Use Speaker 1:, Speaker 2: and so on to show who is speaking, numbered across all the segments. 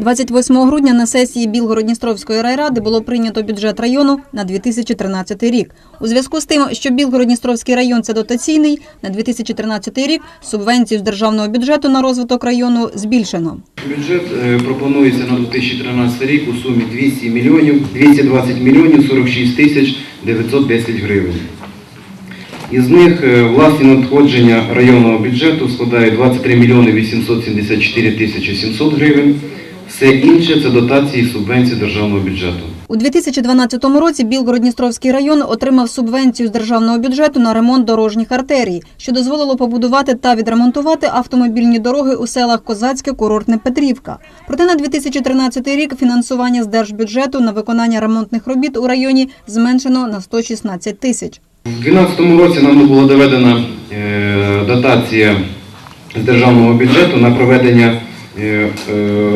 Speaker 1: 28 грудня на сесії Білгород-Дністровської райради було прийнято бюджет району на 2013 рік. У зв'язку з тим, що Білгород-Дністровський район це дотаційний, на 2013 рік субвенцію з державного бюджету на розвиток району збільшено.
Speaker 2: Бюджет е, пропонується на 2013 рік у сумі 200 мільйонів 220 мільйонів 46 тисяч 910 гривень. Із них е, власні надходження районного бюджету складають 23 мільйони 874 тисячі 700 гривень. Все інше це дотації і субвенції державного бюджету.
Speaker 1: У 2012 році Білгород-Дністровський район отримав субвенцію з державного бюджету на ремонт дорожніх артерій, що дозволило побудувати та відремонтувати автомобільні дороги у селах Козацьке, Курортне, Петрівка. Проте на 2013 рік фінансування з держбюджету на виконання ремонтних робіт у районі зменшено на 116 тисяч.
Speaker 2: У 2012 році нам була доведена е, дотація з державного бюджету на проведення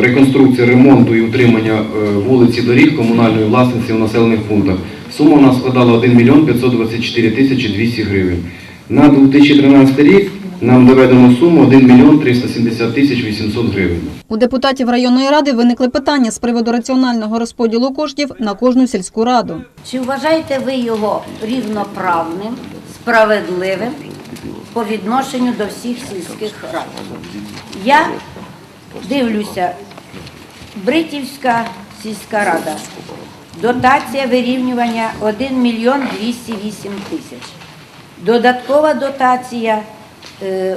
Speaker 2: реконструкції, ремонту і утримання е, вулиці доріг комунальної власності в населених пунктах. Сума у нас складала 1 мільйон 524 тисячі 200 гривень. На 2013 рік нам доведено суму 1 мільйон 370 тисяч 800 гривень.
Speaker 1: У депутатів районної ради виникли питання з приводу раціонального розподілу коштів на кожну сільську раду.
Speaker 3: Чи вважаєте ви його рівноправним, справедливим по відношенню до всіх сільських рад? Я дивлюся, Бритівська сільська рада, дотація вирівнювання 1 мільйон 208 тисяч. Додаткова дотація е,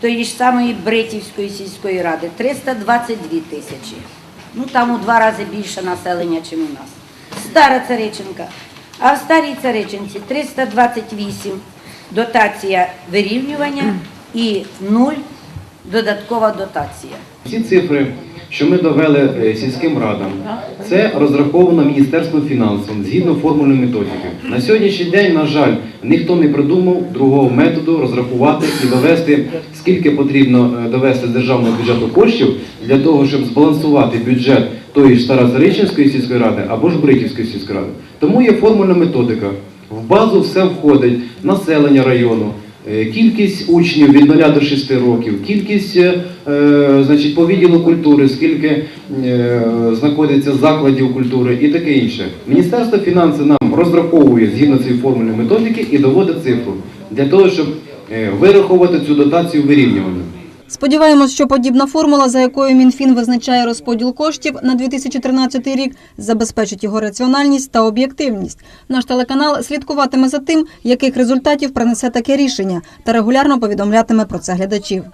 Speaker 3: тої ж самої Бритівської сільської ради 322 тисячі. Ну там у два рази більше населення, ніж у нас. Стара Цариченка. А в старій Цариченці 328 дотація вирівнювання і 0 додаткова дотація.
Speaker 2: Ці цифри, що ми довели е, сільським радам, це розраховано Міністерством фінансів згідно формульної методики. На сьогоднішній день, на жаль, ніхто не придумав другого методу розрахувати і довести, скільки потрібно е, довести з державного бюджету коштів для того, щоб збалансувати бюджет тої ж Староцаричинської сільської ради або ж Бриківської сільської ради. Тому є формульна методика. В базу все входить населення району, Кількість учнів від 0 до 6 років, кількість е, е, значить, по відділу культури, скільки е, знаходиться закладів культури і таке інше. Міністерство фінансів нам розраховує згідно цієї формульної методики і доводить цифру для того, щоб е, вирахувати цю дотацію вирівнювання.
Speaker 1: Сподіваємось, що подібна формула, за якою Мінфін визначає розподіл коштів на 2013 рік, забезпечить його раціональність та об'єктивність. Наш телеканал слідкуватиме за тим, яких результатів принесе таке рішення, та регулярно повідомлятиме про це глядачів.